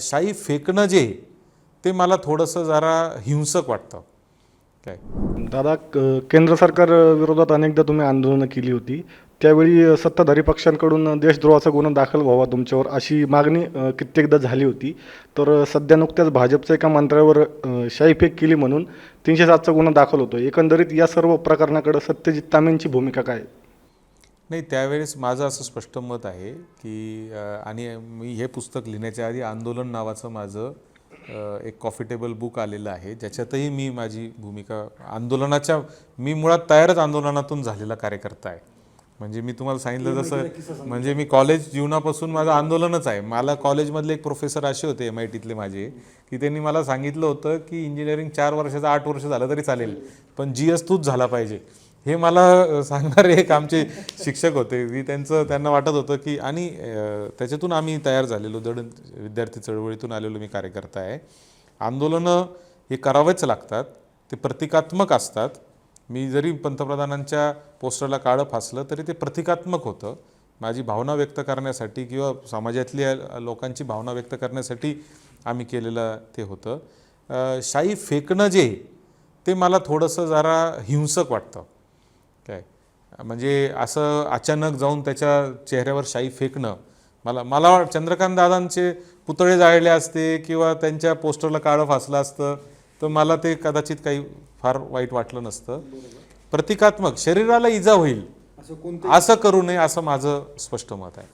शाई फेकणं जे ते मला थोडंसं जरा हिंसक वाटतं. काय? दादा क- केंद्र सरकार विरोधात अनेकदा तुम्ही आंदोलनं केली होती. त्यावेळी सत्ताधारी पक्षांकडून देशद्रोहाचा गुन्हा दाखल व्हावा तुमच्यावर अशी मागणी कित्येकदा झाली होती. तर सध्या नुकत्याच भाजपच्या एका मंत्र्यावर शाईफेक केली म्हणून तीनशे सातचा गुन्हा दाखल होतो एकंदरीत या सर्व प्रकरणाकडे सत्यजित तामेंची भूमिका काय? नाही त्यावेळेस माझं असं स्पष्ट मत आहे की आणि मी हे पुस्तक लिहिण्याच्या आधी आंदोलन नावाचं माझं एक कॉफी टेबल बुक आलेलं आहे ज्याच्यातही मी माझी भूमिका आंदोलनाच्या मी मुळात तयारच आंदोलनातून झालेला कार्यकर्ता आहे. म्हणजे मी तुम्हाला सांगितलं जसं म्हणजे मी कॉलेज जीवनापासून माझं आंदोलनच आहे. मला कॉलेजमधले एक प्रोफेसर असे होते एम आय टीतले माझे की त्यांनी मला सांगितलं होतं की इंजिनिअरिंग चार वर्षाचं आठ वर्ष झालं तरी चालेल पण जी एस तूच झाला पाहिजे. हे मला सांगणारे एक आमचे शिक्षक होते. की त्यांचं त्यांना वाटत होतं की आणि त्याच्यातून आम्ही तयार झालेलो. दड विद्यार्थी चळवळीतून आलेलो मी कार्यकर्ता आहे. आंदोलनं हे करावेच लागतात. ते प्रतिकात्मक असतात. मी जरी पंतप्रधानांच्या पोस्टरला काळं फासलं तरी ते प्रतिकात्मक होतं. माझी भावना व्यक्त करण्यासाठी किंवा समाजातल्या लोकांची भावना व्यक्त करण्यासाठी आम्ही केलेलं ते होतं. शाई फेकणं जे ते मला थोडंसं जरा हिंसक वाटतं. काय? म्हणजे असं अचानक जाऊन त्याच्या चेहऱ्यावर शाई फेकणं. मला मला चंद्रकांत दादांचे पुतळे जाळले असते किंवा त्यांच्या पोस्टरला काळं फासलं असतं तर मला ते कदाचित काही फार वाईट वाटलं नसतं. प्रतिकात्मक शरीराला इजा होईल. असं करू नये असं माझं स्पष्ट मत आहे.